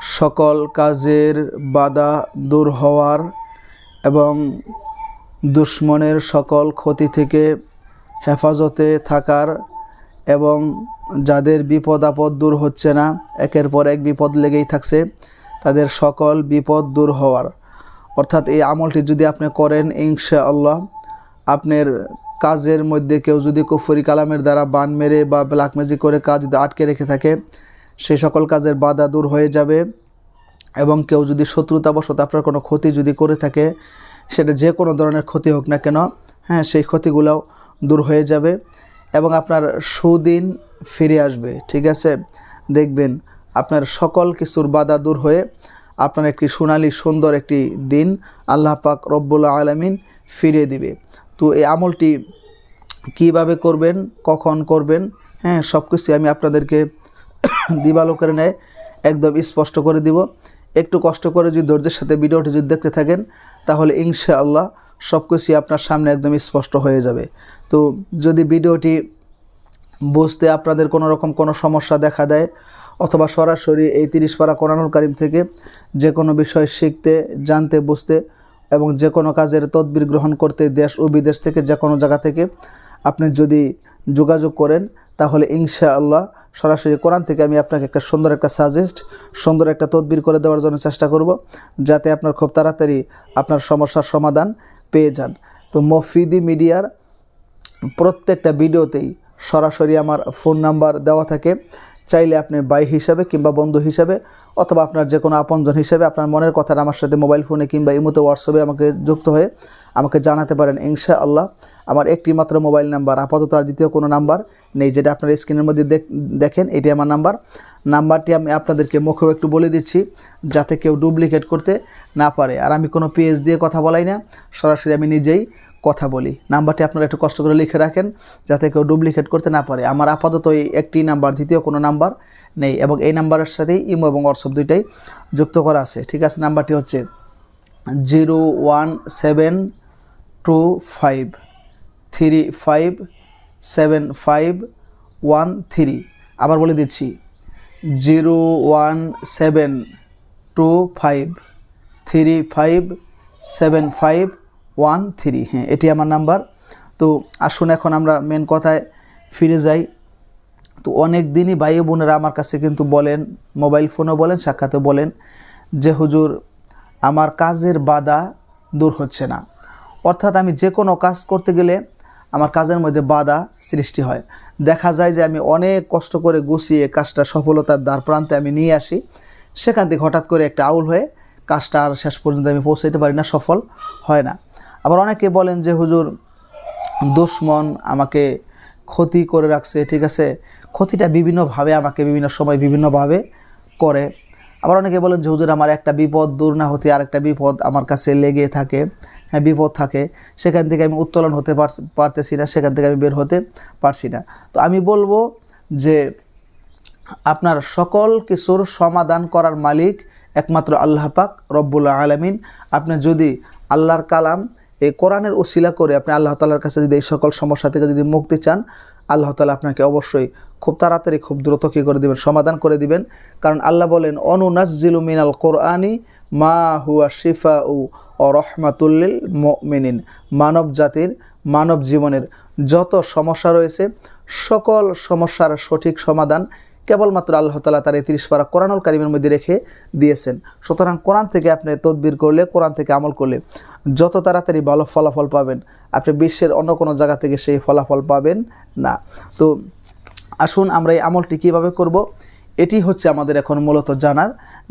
সকল কাজের বাধা দূর হওয়ার এবং দুশ্মনের সকল ক্ষতি থেকে হেফাজতে থাকার এবং যাদের বিপদ আপদ দূর হচ্ছে না, একের পর এক বিপদ লেগেই থাকছে, তাদের সকল বিপদ দূর হওয়ার। অর্থাৎ এই আমলটি যদি আপনি করেন ইনশা আল্লাহ আপনার কাজের মধ্যে কেউ যদি কুফরি কালামের দ্বারা বান মেরে বা ব্ল্যাক ম্যাজিক করে কাজ যদি আটকে রেখে থাকে সেই সকল কাজের বাধা দূর হয়ে যাবে এবং কেউ যদি শত্রুতাবশত আপনার কোনো ক্ষতি যদি করে থাকে, সেটা যে কোনো ধরনের ক্ষতি হোক না কেন হ্যাঁ সেই ক্ষতিগুলোও দূর হয়ে যাবে এবং আপনার সুদিন ফিরে আসবে, ঠিক আছে? দেখবেন আপনার সকল কিছুর বাধা দূর হয়ে আপনার একটি সোনালি সুন্দর একটি দিন আল্লাহ পাক রব্বুল আলমিন ফিরিয়ে দিবে। তো এই আমলটি কীভাবে করবেন, কখন করবেন হ্যাঁ সব কিছু আমি আপনাদেরকে দিবালোকের নেয় একদম স্পষ্ট করে দিব। একটু কষ্ট করে যদি ধৈর্যের সাথে ভিডিওটি যদি দেখতে থাকেন, তাহলে ইনশাআল্লাহ সব কিছুই আপনার সামনে একদম স্পষ্ট হয়ে যাবে। তো যদি ভিডিওটি বুঝতে আপনাদের কোনো রকম কোনো সমস্যা দেখা দেয়, অথবা সরাসরি এই তিরিশ পারা কোরআনুল কারিম থেকে যে কোনো বিষয় শিখতে, জানতে, বুঝতে এবং যে কোনো কাজের তদবির গ্রহণ করতে দেশ ও বিদেশ থেকে যে কোনো জায়গা থেকে আপনি যদি যোগাযোগ করেন তাহলে ইনশা আল্লাহ সরাসরি কোরআন থেকে আমি আপনাকে একটা সুন্দর একটা সাজেস্ট সুন্দর একটা তদবির করে দেওয়ার জন্য চেষ্টা করব, যাতে আপনার খুব তাড়াতাড়ি আপনার সমস্যার সমাধান পেয়ে যান। তো মফিদি মিডিয়ার প্রত্যেকটা ভিডিওতেই সরাসরি আমার ফোন নাম্বার দেওয়া থাকে। চাইলে আপনি বাই হিসাবে কিংবা বন্ধু হিসাবে, অথবা আপনার যে কোনো আপনজন হিসাবে আপনার মনের কথাটা আমার সাথে মোবাইল ফোনে কিংবা ইমোতে হোয়াটসঅ্যাপে আমাকে যুক্ত হয়ে আমাকে জানাতে পারেন ইনশা আল্লাহ আমার একটি মাত্র মোবাইল নাম্বার আপাতত আর দ্বিতীয় কোনো নাম্বার নেই, যেটা আপনার স্ক্রিনের মধ্যে দেখেন, এটি আমার নাম্বার নাম্বারটি আমি আপনাদেরকে মুখেও একটু বলে দিচ্ছি, যাতে কেউ ডুপ্লিকেট করতে না পারে। আর আমি কোনো পেজ দিয়ে কথা বলাই না, সরাসরি আমি নিজেই কথা বলি। নাম্বারটি আপনারা একটু কষ্ট করে লিখে রাখেন যাতে কেউ ডুপ্লিকেট করতে না পারে। আমার আপাতত এই একটি নাম্বার, দ্বিতীয় কোনো নাম্বার নেই এবং এই নাম্বারের সাথেই ইমো এবং হোয়াটসঅ্যাপ দুইটাই যুক্ত করা আছে। ঠিক আছে, নাম্বারটি হচ্ছে zero one seven two five, three five, seven five, one three. আবার বলে দিচ্ছি, zero one seven two five, three five, seven five one three হ্যাঁ এটি আমার নাম্বার। তো আসুন এখন আমরা মেন কথায় ফিরে যাই। তো অনেক দিনই ভাই বোনেরা আমার কাছে কিন্তু বলেন মোবাইল ফোনও বলেন সাক্ষাতে বলেন যে, হুজুর, আমার কাজের বাধা দূর হচ্ছে না। অর্থাৎ আমি যে কোনো কাজ করতে গেলে আমার কাজের মধ্যে বাধা সৃষ্টি হয়। দেখা যায় যে, আমি অনেক কষ্ট করে গুছিয়ে কাজটা সফলতার দ্বার প্রান্তে আমি নিয়ে আসি। সেখান থেকে হঠাৎ করে একটা আউল হয়ে কাজটা আর শেষ পর্যন্ত আমি পৌঁছাইতে পারি না, সফল হয় না। আবার অনেকে বলেন যে, হুজুর, দুশ্মন আমাকে ক্ষতি করে রাখছে, ঠিক আছে? ক্ষতিটা বিভিন্নভাবে আমাকে বিভিন্ন সময় বিভিন্নভাবে করে। আবার অনেকে বলেন যে, হুজুর, আমার একটা বিপদ দূর না হতে আর একটা বিপদ আমার কাছে লেগে থাকে। হ্যাঁ বিপদ থাকে। সেখান থেকে আমি উত্তোলন হতে পারতেছি না, সেখান থেকে আমি বের হতে পারছি না। তো আমি বলব যে, আপনার সকল কিছুর সমাধান করার মালিক একমাত্র আল্লাহ পাক রব্বুল্লা আলমিন। আপনি যদি আল্লাহর কালাম এই কোরআনের ওসিলা করে আপনি আল্লাহ তালার কাছে যদি এই সকল সমস্যা থেকে যদি মুক্তি চান, আল্লাহ তালা আপনাকে অবশ্যই খুব তাড়াতাড়ি, খুব দ্রুত কী করে দেবেন? সমাধান করে দিবেন। কারণ আল্লাহ বলেন অনুনাজিলু মিনাল কোরআনি মা হুয়া শিফা উ ও রহমাতুল্লিল মিনিন মানব জাতির, মানব জীবনের যত সমস্যা রয়েছে, সকল সমস্যার সঠিক সমাধান কেবলমাত্র আল্লাহ তালা তার এই তিরিশ পারা কোরআনুল কারিমের মধ্যে রেখে দিয়েছেন। সুতরাং কোরআন থেকে আপনি তদবির করলে, কোরআন থেকে আমল করলে যত তাড়াতাড়ি ভালো ফলাফল পাবেন, আপনি বিশ্বের অন্য কোনো জায়গা থেকে সেই ফলাফল পাবেন না। তো আসুন আমরা এই আমলটি কীভাবে করব, এটি হচ্ছে আমাদের এখন মূলত জানার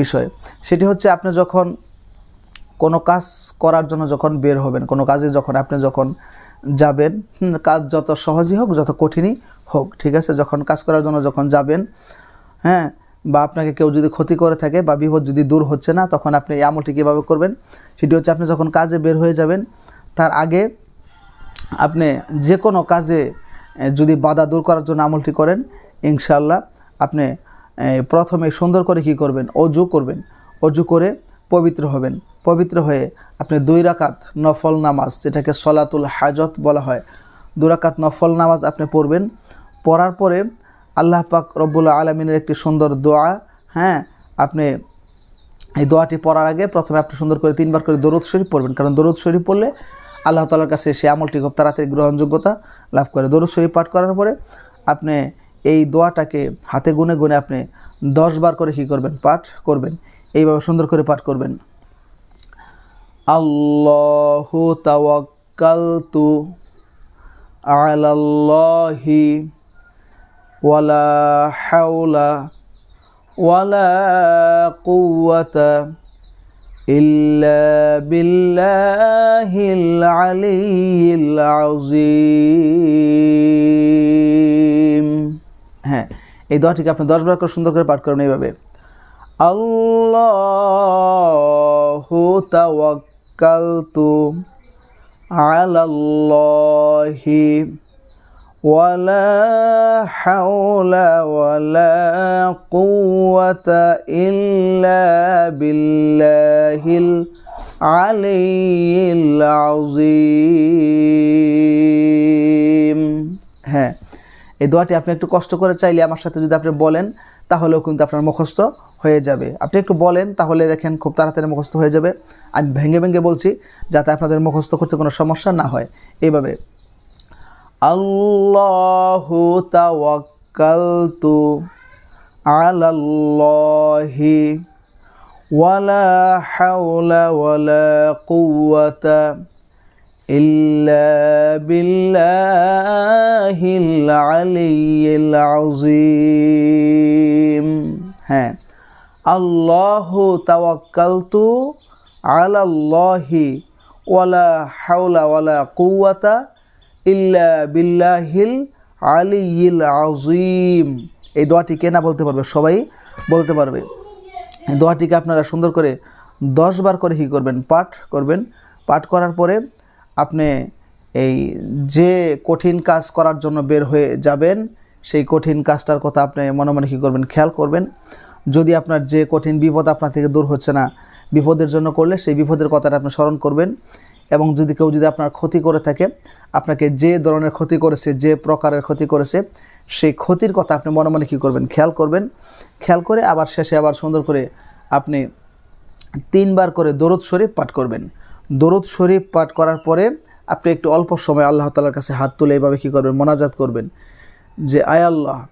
বিষয়। সেটি হচ্ছে আপনি যখন কোনো কাজ করার জন্য যখন বের হবেন, কোনো কাজে যখন আপনি যখন যাবেন কাজ যত সহজই হোক, যত কঠিনই হোক, ঠিক আছে? যখন কাজ করার জন্য যখন যাবেন হ্যাঁ বা আপনাকে কেউ যদি ক্ষতি করে থাকে বা বিপদ যদি দূর হচ্ছে না, তখন আপনি এই আমলটি কীভাবে করবেন? সেটি হচ্ছে আপনি যখন কাজে বের হয়ে যাবেন, তার আগে আপনি যে কোনো কাজে যদি বাধা দূর করার জন্য আমলটি করেন ইনশাল্লাহ আপনি প্রথমে সুন্দর করে কি করবেন? অজু করবেন। অজু করে পবিত্র হবেন। পবিত্র হয়ে আপনি দুই রাকাত নফল নামাজ, যেটাকে সলাতুল হাজত বলা হয়, দুই রাকাত নফল নামাজ আপনি পড়বেন। পড়ার পরে আল্লাহ পাক রব্বুল্লা আলমিনের একটি সুন্দর দোয়া হ্যাঁ আপনি এই দোয়াটি পড়ার আগে প্রথমে আপনি সুন্দর করে তিনবার করে দরুদ শরীফ পড়বেন। কারণ দরুদ শরীফ পড়লে আল্লাহ তালার কাছে সে আমলটি খুব তাড়াতাড়ি গ্রহণযোগ্যতা লাভ করে। দরুদ শরীফ পাঠ করার পরে আপনি এই দোয়াটাকে হাতে গুনে গুনে আপনি দশ বার করে কী করবেন? পাঠ করবেন। এইভাবে সুন্দর করে পাঠ করবেন। আল্লাহু তাওয়াক্কালতু আলাল্লাহি ওয়ালা হাওলা ওয়ালা কুওয়াতা ইল্লা বিল্লাহিল আলিয়্যিল আযীম। হ্যাঁ এই দোয়াটিকে আপনি দশ বার করে সুন্দর করে পাঠ করুন এইভাবে। আল্লাহু তাওয়াক্কালতু আলাল্লাহি ولا حول ولا قوة إلا بالله العلي العظيم হ্যাঁ এই দোয়াটি আপনি একটু কষ্ট করে চাইলে আমার সাথে যদি আপনি বলেন তাহলেও কিন্তু আপনার মুখস্থ হয়ে যাবে আপনি একটু বলেন তাহলে দেখেন খুব তাড়াতাড়ি মুখস্থ হয়ে যাবে আমি ভেঙে ভেঙে বলছি যাতে আপনাদের মুখস্থ করতে কোনো সমস্যা না হয় এইভাবে আল্লাহু তাওয়াক্কালতু আলাল্লাহি ওয়ালা হাওলা ওয়ালা কুওয়াতা ইল্লা বিল্লাহিল আলিয়্যিল আযীম হ্যাঁ আল্লাহু তাওয়াক্কালতু আলাল্লাহি ওয়ালা হাওলা ওয়ালা কুওয়াতা ইল্লা বিল্লাহিল আলিয়িল আযীম। এই দোয়াটি কে না বলতে পারবে? সবাই বলতে পারবে। এই দোয়াটিকে আপনারা সুন্দর করে দশ বার করে কী করবেন? পাঠ করবেন। পাঠ করার পরে আপনি এই যে কঠিন কাজ করার জন্য বের হয়ে যাবেন, সেই কঠিন কাজটার কথা আপনি মনে মনে কী করবেন? খেয়াল করবেন। যদি আপনার যে কঠিন বিপদ আপনার থেকে দূর হচ্ছে না, বিপদের জন্য করলে সেই বিপদের কথাটা আপনি স্মরণ করবেন। এবং যদি কেউ যদি আপনার ক্ষতি করে থাকে, আপনাকে যে ধরনের ক্ষতি করেছে, যে প্রকারের ক্ষতি করেছে, সেই ক্ষতির কথা আপনি মনে মনে কী করবেন? খেয়াল করবেন। খেয়াল করে আবার শেষে আবার সুন্দর করে আপনি তিনবার করে দরুদ শরীফ পাঠ করবেন। দরুদ শরীফ পাঠ করার পরে আপনি একটু অল্প সময় আল্লাহ তালার কাছে হাত তুলে এইভাবে কী করবেন? মোনাজাত করবেন। যে, আয় আল্লাহ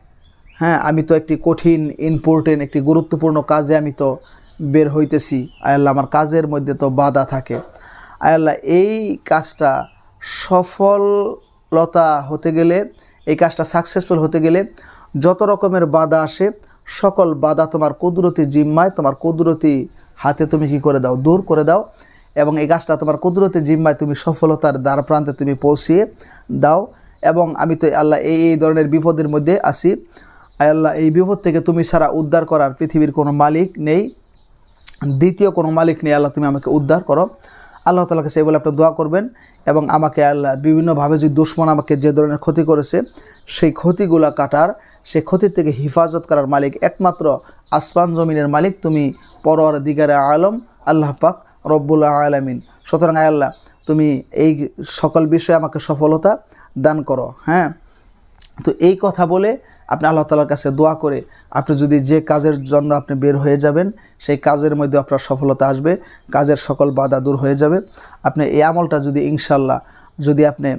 হ্যাঁ আমি তো একটি কঠিন ইম্পর্টেন্ট একটি গুরুত্বপূর্ণ কাজে আমি তো বের হইতেছি। আয় আল্লাহ, আমার কাজের মধ্যে তো বাধা থাকে। আল্লাহ, এই কাজটা সফলতা হতে গেলে, এই কাজটা সাকসেসফুল হতে গেলে যত রকমের বাধা আসে, সকল বাধা তোমার কুদরতি জিম্মায়, তোমার কুদরতি হাতে তুমি কি করে দাও? দূর করে দাও এবং এই কাজটা তোমার কুদরতি জিম্মায় তুমি সফলতার দ্বার প্রান্তে তুমি পৌঁছিয়ে দাও এবং আমি তো আল্লাহ এই এই ধরনের বিপদের মধ্যে আসি আল্লাহ, এই বিপদ থেকে তুমি সারা উদ্ধার করার পৃথিবীর কোনো মালিক নেই। দ্বিতীয় কোনো মালিক নেই, আল্লাহ তুমি আমাকে উদ্ধার করো। আল্লাহ তালার কাছে এই বলে আপনি দোয়া করবেন এবং আমাকে আল্লাহ বিভিন্নভাবে যদি দুশ্মন আমাকে যে ধরনের ক্ষতি করেছে, সেই ক্ষতিগুলা কাটার, সেই ক্ষতির থেকে হিফাজত করার মালিক একমাত্র আসমান জমিনের মালিক তুমি পরর দিগারে আলম, আল্লাহ পাক রব্বুল্লাহ আলমিন। সুতরাং আল্লাহ, তুমি এই সকল বিষয়ে আমাকে সফলতা দান করো হ্যাঁ? তো এই কথা বলে আপনি আল্লাহ তালার কাছে দোয়া করে আপনি যদি যে কাজের জন্য আপনি বের হয়ে যাবেন, সেই কাজের মধ্যে আপনার সফলতা আসবে, কাজের সকল বাধা দূর হয়ে যাবে। আপনি এই আমলটা যদি ইনশাল্লাহ যদি আপনি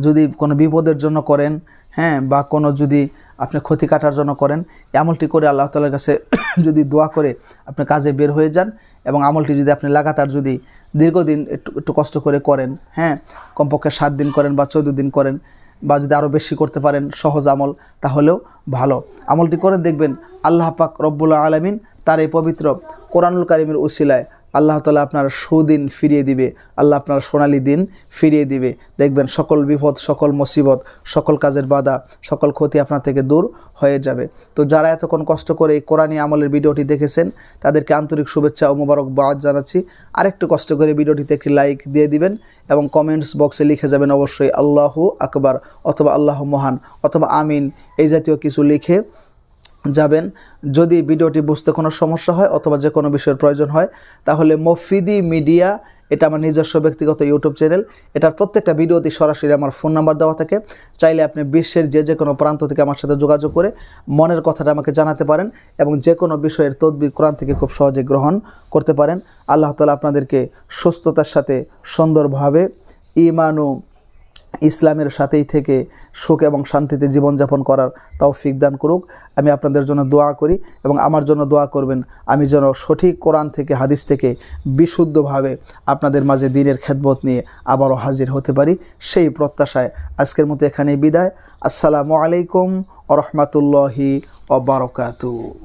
যদি কোনো বিপদের জন্য করেন হ্যাঁ বা কোনো যদি আপনি ক্ষতি কাটার জন্য করেন আমলটি করে আল্লাহ তালার কাছে যদি দোয়া করে আপনি কাজে বের হয়ে যান এবং আমলটি যদি আপনি লাগাতার যদি দীর্ঘদিন একটু একটু কষ্ট করে করেন হ্যাঁ কমপক্ষে সাত দিন করেন বা চৌদ্দ দিন করেন বা যদি আরও বেশি করতে পারেন সহজ আমল, তাহলেও ভালো। আমলটি করে দেখবেন আল্লাহ পাক রব্বুল্লাহ আলমিন তার এই পবিত্র কোরআনুল কারিমের উসিলায় আল্লাহ তালা আপনার সুদিন ফিরিয়ে দিবে, আল্লাহ আপনার সোনালি দিন ফিরিয়ে দিবে। দেখবেন সকল বিপদ, সকল মুসিবত, সকল কাজের বাধা, সকল ক্ষতি আপনার থেকে দূর হয়ে যাবে। তো যারা এতক্ষণ কষ্ট করে এই কোরআনী আমলের ভিডিওটি দেখেছেন, তাদেরকে আন্তরিক শুভেচ্ছা ও মোবারকবাদ জানাচ্ছি। আরেকটু কষ্ট করে ভিডিওটিতে একটি লাইক দিয়ে দিবেন এবং কমেন্টস বক্সে লিখে যাবেন অবশ্যই আল্লাহু আকবার অথবা আল্লাহ মহান অথবা আমিন এই জাতীয় কিছু লিখে যাবেন। যদি ভিডিওটি বুঝতে কোনো সমস্যা হয় অথবা যে কোনো বিষয়ের প্রয়োজন হয়, তাহলে মফিদি মিডিয়া, এটা আমার নিজস্ব ব্যক্তিগত ইউটিউব চ্যানেল, এটার প্রত্যেকটা ভিডিওতে সরাসরি আমার ফোন নাম্বার দেওয়া থাকে। চাইলে আপনি বিশ্বের যে যে কোনো প্রান্ত থেকে আমার সাথে যোগাযোগ করে মনের কথাটা আমাকে জানাতে পারেন এবং যে কোনো বিষয়ের তদবির কোরআন থেকে খুব সহজে গ্রহণ করতে পারেন। আল্লাহ তালা আপনাদেরকে সুস্থতার সাথে সুন্দরভাবে ইমানু ইসলামের সাথেই থেকে সুখ এবং শান্তিতে জীবনযাপন করার তৌফিক দান করুক। আমি আপনাদের জন্য দোয়া করি এবং আমার জন্য দোয়া করবেন, আমি যেন সঠিক কোরআন থেকে, হাদিস থেকে বিশুদ্ধভাবে আপনাদের মাঝে দিনের খেদমত নিয়ে আবারও হাজির হতে পারি। সেই প্রত্যাশায় আজকের মতো এখানেই বিদায়। আসসালামু আলাইকুম রহমতুল্লাহি অবরকাতু